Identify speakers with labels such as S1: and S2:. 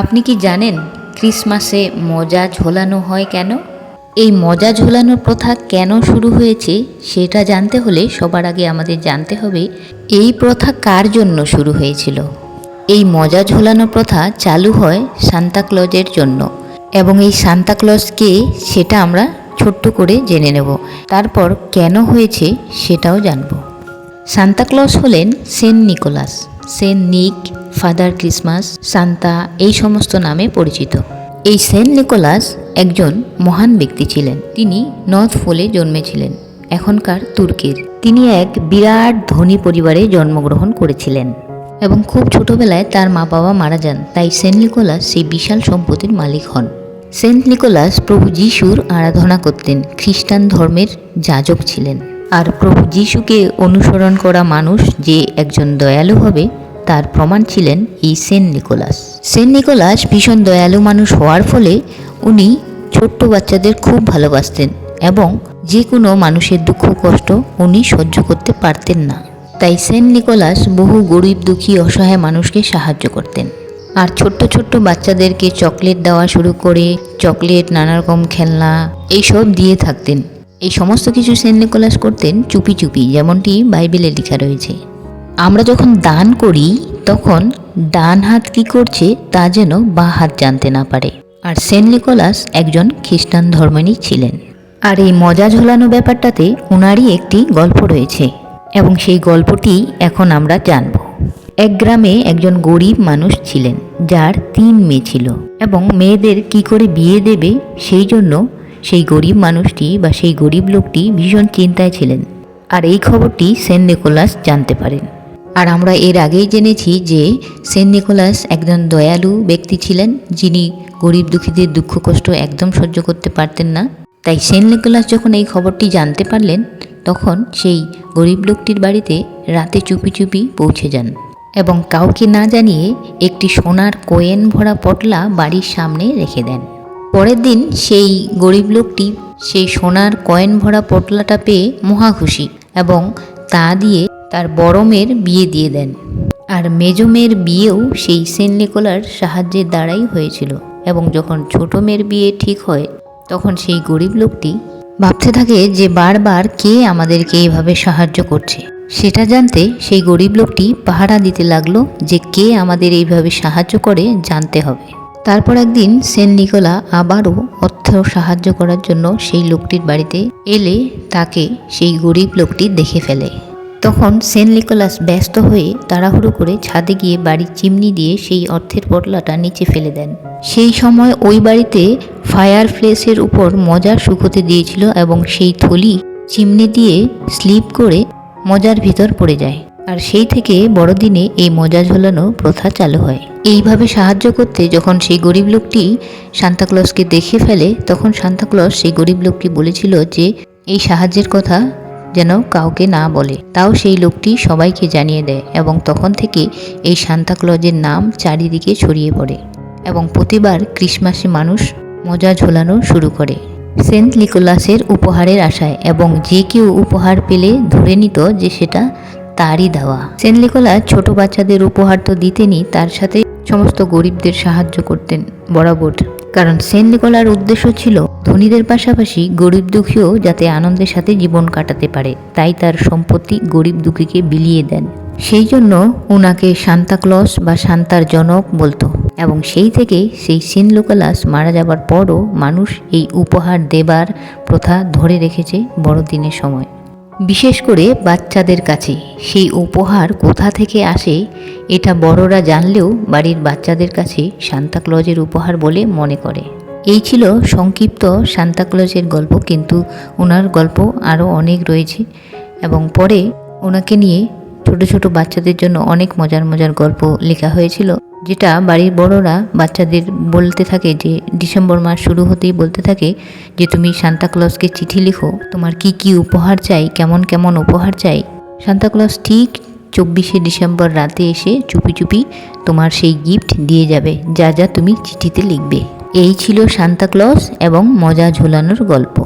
S1: আপনি কি জানেন ক্রিসমাসে মজা ঝোলানো হয় কেন? এই মজা ঝোলানোর প্রথা কেন শুরু হয়েছে সেটা জানতে হলে সবার আগে আমাদের জানতে হবে, এই প্রথা কার জন্য শুরু হয়েছিল? এই মজা ঝোলানো প্রথা চালু হয় সান্তাক্লজের জন্য এবং এই সান্তাক্লজকে সেটা আমরা ছোট্ট করে জেনে নেব। তারপর কেন হয়েছে সেটাও জানব। সান্তাক্লজ হলেন Saint Nicholas, Saint Nick Father Christmas, Santa এই সমস্ত নামে পরিচিত। এই সেন্ট নিকোলাস একজন মহান ব্যক্তি ছিলেন। তিনি নর্থ ফোলে জন্মেছিলেন, এখনকার তুর্কির। তিনি এক বিরাট ধনী পরিবারে জন্মগ্রহণ করেছিলেন এবং খুব ছোটবেলায় তার মা বাবা মারা যান, তাই সেন্ট নিকোলাস সেই বিশাল সম্পত্তির মালিক হন। সেন্ট নিকোলাস প্রভু যিশুর আরাধনা করতেন, খ্রিস্টান ধর্মের যাজক ছিলেন। আর প্রভু যিশুকে অনুসরণ করা মানুষ যে একজন দয়ালু হবে তার প্রমাণ ছিলেন এই সেন্ট নিকোলাস। সেন্ট নিকোলাস ভীষণ দয়ালু মানুষ হওয়ার ফলে উনি ছোট্ট বাচ্চাদের খুব ভালোবাসতেন এবং যে কোনো মানুষের দুঃখ কষ্ট উনি সহ্য করতে পারতেন না। তাই সেন্ট নিকোলাস বহু গরিব, দুঃখী, অসহায় মানুষকে সাহায্য করতেন। আর ছোট্ট ছোট্ট বাচ্চাদেরকে চকলেট দেওয়া শুরু করে চকলেট নানা রকম খেলনা এইসব দিয়ে থাকতেন। এই সমস্ত কিছু সেন্ট নিকোলাস করতেন চুপি চুপি, যেমনটি বাইবেলে লেখা রয়েছে। আমরা যখন দান করি, তখন ডান হাত কি করছে তা যেন বা হাত জানতে না পারে। আর সেন্ট নিকোলাস একজন খ্রিস্টান ধর্মেরই ছিলেন। আর এই মজা ঝোলানো ব্যাপারটাতে ওনারই একটি গল্প রয়েছে এবং সেই গল্পটি এখন আমরা জানব। এক গ্রামে একজন গরিব মানুষ ছিলেন, যার তিন মেয়ে ছিল এবং মেয়েদের কি করে বিয়ে দেবে সেই জন্য সেই গরিব মানুষটি বা সেই গরিব লোকটি ভীষণ চিন্তায় ছিলেন। আর এই খবরটি সেন্ট নিকোলাস জানতে পারেন। আর আমরা এর আগেই জেনেছি যে সেন্ট নিকোলাস একজন দয়ালু ব্যক্তি ছিলেন, যিনি গরিব দুঃখীদের দুঃখ কষ্ট একদম সহ্য করতে পারতেন না। তাই সেন্ট নিকোলাস যখন এই খবরটি জানতে পারলেন, তখন সেই গরিব লোকটির বাড়িতে রাতে চুপি চুপি পৌঁছে যান এবং কাউকে না জানিয়ে একটি সোনার কোয়েন ভরা পটলা বাড়ির সামনে রেখে দেন। পরের দিন সেই গরিব লোকটি সেই সোনার কয়েন ভরা পটলাটা পেয়ে মহা খুশি এবং তা দিয়ে তার বড় মেয়ের বিয়ে দিয়ে দেন। আর মেজ মেয়ের বিয়েও সেই সেন্ট নিকোলার সাহায্যের দ্বারাই হয়েছিল এবং যখন ছোট মেয়ের বিয়ে ঠিক হয়, তখন সেই গরিব লোকটি ভাবতে থাকে যে বারবার কে আমাদেরকে এইভাবে সাহায্য করছে। সেটা জানতে সেই গরিব লোকটি পাহারা দিতে লাগল যে কে আমাদের এইভাবে সাহায্য করে জানতে হবে। তারপর একদিন সেন্ট নিকোলা আবারও অর্থ সাহায্য করার জন্য সেই লোকটির বাড়িতে এলে তাকে সেই গরিব লোকটি দেখে ফেলে। তখন সেন্ট নিকোলাস ব্যস্ত হয়ে তাড়াহুড়ো করে ছাদে গিয়ে বাড়ির চিমনি দিয়ে সেই অর্থের পটলাটা নিচে ফেলে দেন। সেই সময় ওই বাড়িতে ফায়ার প্লেসের উপর মজার শুকোতে দিয়েছিল এবং সেই থলি চিমনি দিয়ে স্লিপ করে মজার ভিতর পড়ে যায়। আর সেই থেকে বড়দিনে এই মজা ঝোলানো প্রথা চালু হয়। এইভাবে সাহায্য করতে যখন সেই গরিব লোকটি সান্তাক্লসকে দেখে ফেলে, তখন সান্তাক্লস সেই গরিব লোকটি বলেছিল যে, এই সাহায্যের কথা যেন কাউকে না বলে। তাও সেই লোকটি সবাইকে জানিয়ে দেয় এবং তখন থেকে এই সান্তাক্লজের নাম চারিদিকে ছড়িয়ে পড়ে এবং প্রতিবার ক্রিসমাসে মানুষ মজা ঝোলানো শুরু করে। সেন্ট নিকোলাসের উপহারের আশায় এবং যে কেউ উপহার পেলে ধরে নিত যে সেটা তারই দেওয়া। সেন্ট নিকোলাস ছোট বাচ্চাদের উপহার তো দিতেনই, তার সাথে সমস্ত গরিবদের সাহায্য করতেন, বরাবর। কারণ সেন্ট নিকোলার উদ্দেশ্য ছিল ধনীদের পাশাপাশি গরিব দুঃখীও যাতে আনন্দের সাথে জীবন কাটাতে পারে। তাই তার সম্পত্তি গরিব দুঃখীকে বিলিয়ে দেন। সেই জন্য ওনাকে সান্তাক্লস বা শান্তার জনক বলতো। এবং সেই থেকে সেই সেন্ট নিকোলাস মারা যাবার পরও মানুষ এই উপহার দেবার প্রথা ধরে রেখেছে বড়দিনের সময়। বিশেষ করে বাচ্চাদের কাছে। সেই উপহার কোথা থেকে আসে, এটা বড়রা জানলেও বাড়ির বাচ্চাদের কাছে সান্তাক্লজের উপহার বলে মনে করে। এই ছিল সংক্ষিপ্ত সান্তাক্লজের গল্প, কিন্তু ওনার গল্প আরও অনেক রয়েছে এবং পরে ওনাকে নিয়ে ছোট ছোট বাচ্চাদের জন্য অনেক মজার মজার গল্প লেখা হয়েছিল। যেটা বাড়ির বড়রা বাচ্চাদের বলতে থাকে যে ডিসেম্বর মাস শুরু হতেই বলতে থাকে যে তুমি সান্তাক্লজকে চিঠি লিখো, তোমার কি কি উপহার চাই, কেমন কেমন উপহার চাই। সান্তাক্লজ ঠিক চব্বিশে ডিসেম্বর রাতে এসে চুপি চুপি তোমার সেই গিফট দিয়ে যাবে, যা যা তুমি চিঠিতে লিখবে। এই ছিল সান্তাক্লজ এবং মজা ঝোলানোর গল্প।